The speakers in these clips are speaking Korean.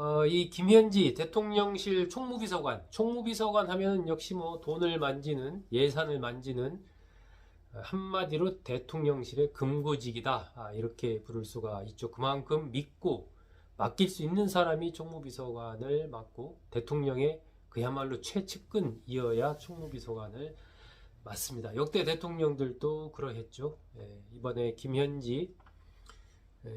어, 이 김현지 대통령실 총무비서관, 총무비서관 하면 역시 뭐 돈을 만지는 예산을 만지는 어, 한마디로 대통령실의 금고직이다 아, 이렇게 부를 수가 있죠. 그만큼 믿고 맡길 수 있는 사람이 총무비서관을 맡고 대통령의 그야말로 최측근이어야 총무비서관을 맡습니다. 역대 대통령들도 그러했죠. 예, 이번에 김현지 에,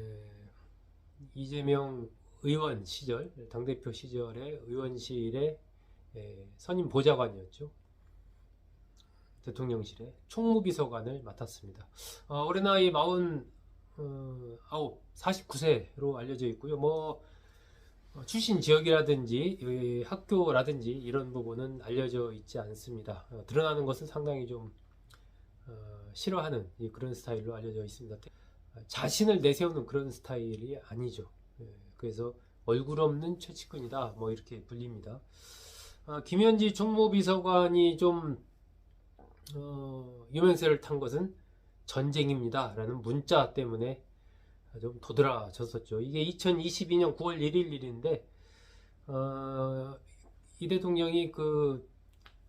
이재명 의원 시절 당대표 시절에 의원실의 에, 선임 보좌관이었죠. 대통령실에 총무비서관을 맡았습니다. 어, 올해 나이 40, 어, 아홉, 49세로 알려져 있고요. 뭐 어, 출신 지역이라든지 이 학교라든지 이런 부분은 알려져 있지 않습니다. 어, 드러나는 것은 상당히 좀 어, 싫어하는 이 그런 스타일로 알려져 있습니다. 어, 자신을 내세우는 그런 스타일이 아니죠. 예, 그래서 얼굴 없는 최측근이다 뭐 이렇게 불립니다. 아, 김현지 총무비서관이 좀 어, 유명세를 탄 것은 전쟁입니다라는 문자 때문에 좀 도드라졌었죠. 이게 2022년 9월 1일 일인데 어, 이 대통령이 그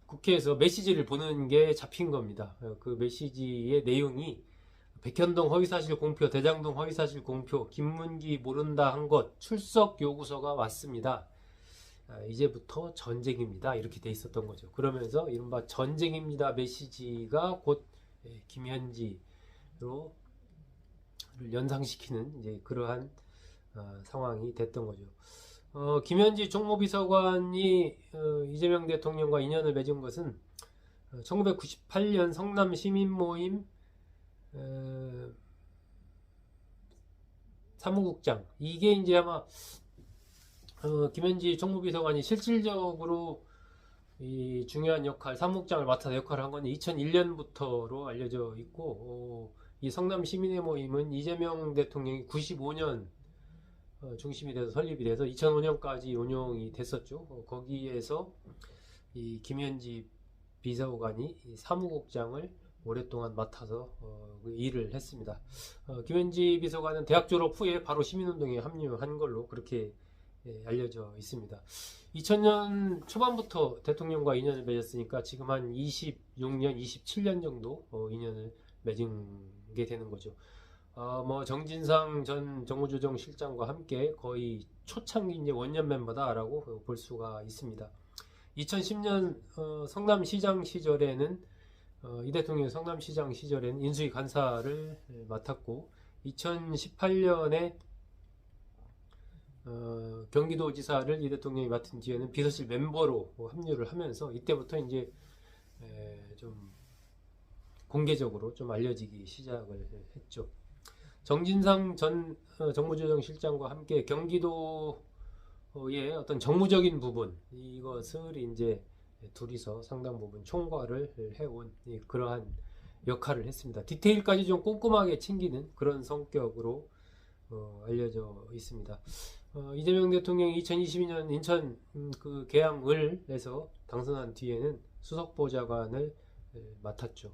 국회에서 메시지를 보는 게 잡힌 겁니다. 어, 그 메시지의 내용이 백현동 허위사실 공표, 대장동 허위사실 공표, 김문기 모른다 한 것, 출석 요구서가 왔습니다. 아, 이제부터 전쟁입니다. 이렇게 돼 있었던 거죠. 그러면서 이른바 전쟁입니다 메시지가 곧 예, 김현지로 연상시키는 이제 그러한 어, 상황이 됐던 거죠. 어, 김현지 총무비서관이 어, 이재명 대통령과 인연을 맺은 것은 1998년 성남 시민 모임 어, 사무국장 이게 이제 아마 어, 김현지 총무비서관이 실질적으로 이 중요한 역할, 사무국장을 맡아서 역할을 한 건 2001년부터로 알려져 있고, 어, 이 성남 시민의 모임은 이재명 대통령이 95년 어, 중심이 돼서 설립이 돼서 2005년까지 운영이 됐었죠. 어, 거기에서 이 김현지 비서관이 이 사무국장을 오랫동안 맡아서 어, 그 일을 했습니다. 어, 김현지 비서관은 대학 졸업 후에 바로 시민운동에 합류한 걸로 그렇게 예, 알려져 있습니다. 2000년 초반부터 대통령과 인연을 맺었으니까 지금 한 26년, 27년 정도 어, 인연을 맺은 게 되는 거죠. 어, 뭐 정진상 전 정무조정실장과 함께 거의 초창기 이제 원년 멤버다라고 볼 수가 있습니다. 2010년 어, 성남시장 시절에는 어, 이 대통령 성남시장 시절에는 인수위 간사를 예, 맡았고 2018년에 어, 경기도지사를 이 대통령이 맡은 뒤에는 비서실 멤버로 합류를 하면서 이때부터 이제 에, 좀 공개적으로 좀 알려지기 시작을 했죠. 정진상 전 어, 정무조정실장과 함께 경기도의 어떤 정무적인 부분 이것을 이제 둘이서 상당 부분 총괄을 해온 이 그러한 역할을 했습니다. 디테일까지 좀 꼼꼼하게 챙기는 그런 성격으로 어, 알려져 있습니다. 어, 이재명 대통령이 2022년 인천 음, 그 계양을에서 당선한 뒤에는 수석 보좌관을 에, 맡았죠.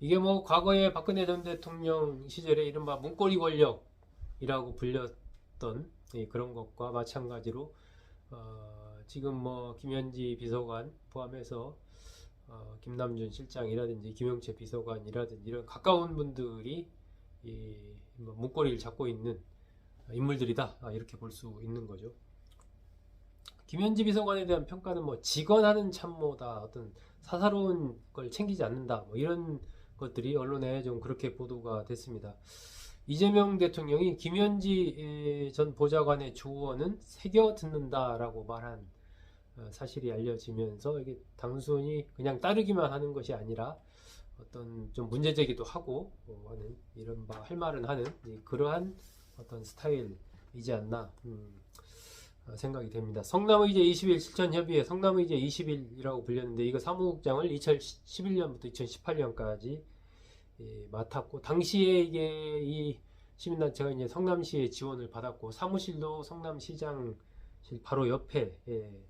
이게 뭐 과거에 박근혜 전 대통령 시절에 이른바 문고리 권력이라고 불렸던 이 그런 것과 마찬가지로 어, 지금 뭐 김현지 비서관 포함해서 어, 김남준 실장이라든지 김영채 비서관이라든지 이런 가까운 분들이 이 뭐 문고리를 잡고 있는 인물들이다 아, 이렇게 볼 수 있는 거죠. 김현지 비서관에 대한 평가는 뭐 직언하는 참모다 어떤 사사로운 걸 챙기지 않는다 뭐 이런 것들이 언론에 좀 그렇게 보도가 됐습니다. 이재명 대통령이 김현지 전 보좌관의 조언은 새겨 듣는다라고 말한 어, 사실이 알려지면서 이게 단순히 그냥 따르기만 하는 것이 아니라 어떤 좀 문제제기도 하고 뭐 하는 이런 할 말은 하는 그러한 어떤 스타일이지 않나 음, 어, 생각이 됩니다. 성남의제 20일 실천협의회 성남의제 20일이라고 불렸는데 이거 사무국장을 2011년부터 2018년까지 예, 맡았고 당시에 이게 이 시민단체가 이제 성남시의 지원을 받았고 사무실도 성남시장실 바로 옆에 예,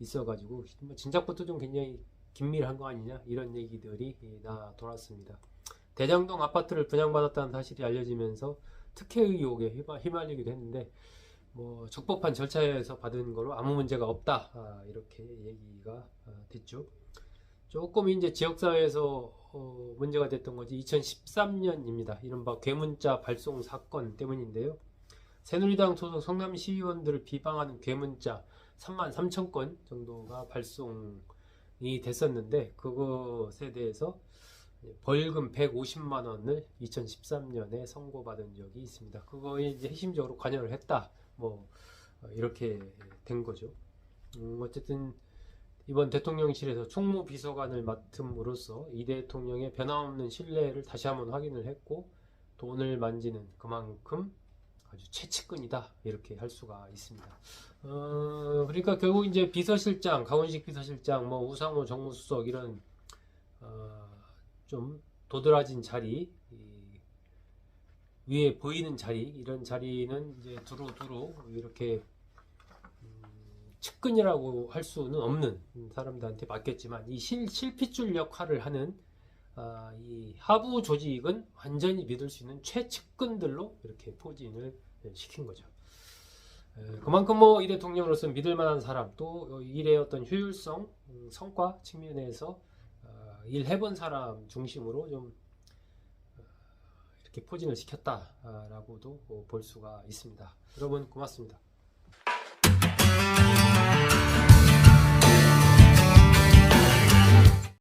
있어가지고 뭐 진작부터 좀 굉장히 긴밀한 거 아니냐 이런 얘기들이 예, 나 돌았습니다. 대장동 아파트를 분양받았다는 사실이 알려지면서 특혜 의혹에 휘말리기도 했는데 뭐 적법한 절차에서 받은 거로 아무 문제가 없다 아, 이렇게 얘기가 아, 됐죠. 조금 이제 지역사회에서 어, 문제가 됐던 것이 2013년입니다. 이른바 괴문자 발송 사건 때문인데요. 새누리당 소속 성남시의원들을 비방하는 괴문자 3만 3천 건 정도가 발송이 됐었는데 그것에 대해서 벌금 150만 원을 2013년에 선고받은 적이 있습니다. 그거에 이제 핵심적으로 관여를 했다. 뭐 어, 이렇게 된 거죠. 음, 어쨌든 이번 대통령실에서 총무 비서관을 맡음으로써 이 대통령의 변함없는 신뢰를 다시 한번 확인을 했고 돈을 만지는 그만큼 아주 최측근이다 이렇게 할 수가 있습니다. 어, 그러니까 결국 이제 비서실장, 강훈식 비서실장, 뭐 우상호 정무수석 이런 어, 좀 도드라진 자리, 이 위에 보이는 자리 이런 자리는 이제 두루두루 이렇게 음, 측근이라고 할 수는 없는 사람들한테 맡겼지만 이 실, 실핏줄 역할을 하는 아, 이 하부 조직은 완전히 믿을 수 있는 최측근들로 이렇게 포진을 시킨 거죠. 에, 그만큼 뭐 이 대통령으로서 믿을 만한 사람 또 일의 어떤 효율성, 음, 성과 측면에서 어, 일 해본 사람 중심으로 좀 어, 이렇게 포진을 시켰다라고도 볼 수가 있습니다. 여러분 고맙습니다.